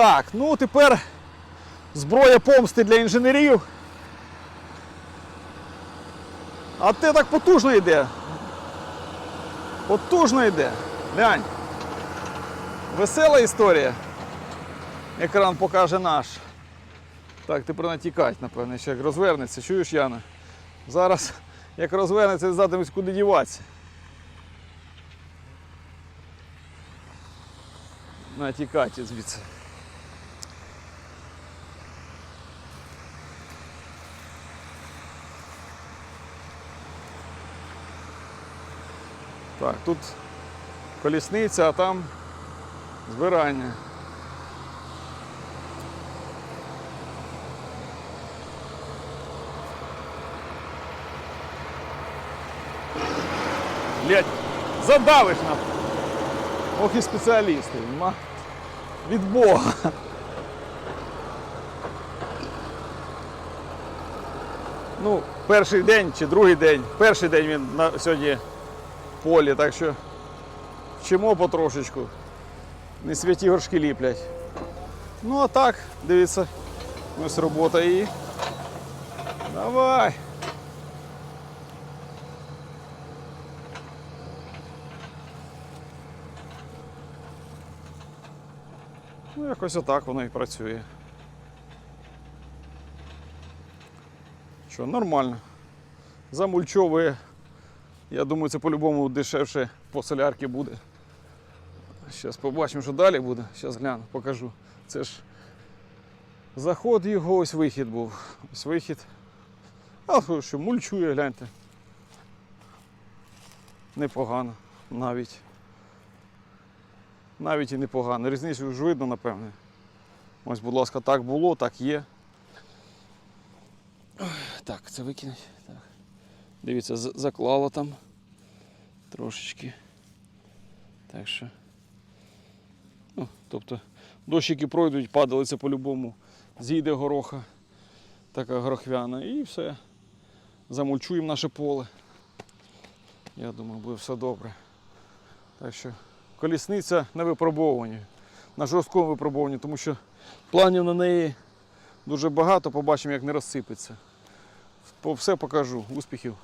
Так, ну тепер зброя помсти для інженерів. А те так потужно йде. Потужно йде. Глянь. Весела історія. Екран покаже наш. Так, тепер натікать, напевне, ще як розвернеться. Чуєш, Яна? Зараз, як розвернеться, не знатимуть, куди діватися. Натікать звідси. Так, тут колісниця, а там збирання. Блять, задавиш на. Ох і спеціалісти. Від Бога. Ну, перший день чи другий день. Перший день він на сьогодні полі, так що вчимо потрошечку. Не святі горшки ліплять. Ну а так, дивіться, ось робота і. Давай. Ну, якось отак воно і працює. Що, нормально. Замульчовує. Я думаю, це по-любому дешевше по солярки буде. Зараз побачимо, що далі буде. Зараз гляну, покажу. Це ж заход його, ось вихід був. Ось вихід. А що, мульчує, гляньте. Непогано навіть. Навіть і непогано. Різницю ж видно, напевне. Ось, будь ласка, так було, так є. Так, це викинуть. Так. Дивіться, заклало там трошечки. Так що. Ну, тобто дощики пройдуть, падалиця по-любому, зійде гороха, така горохвяна, і все. Замульчуємо наше поле. Я думаю, буде все добре. Так що колісниця на випробовуванні, на жорсткому випробуванні, тому що планів на неї дуже багато, побачимо, як не розсипеться. Все покажу. Успіхів!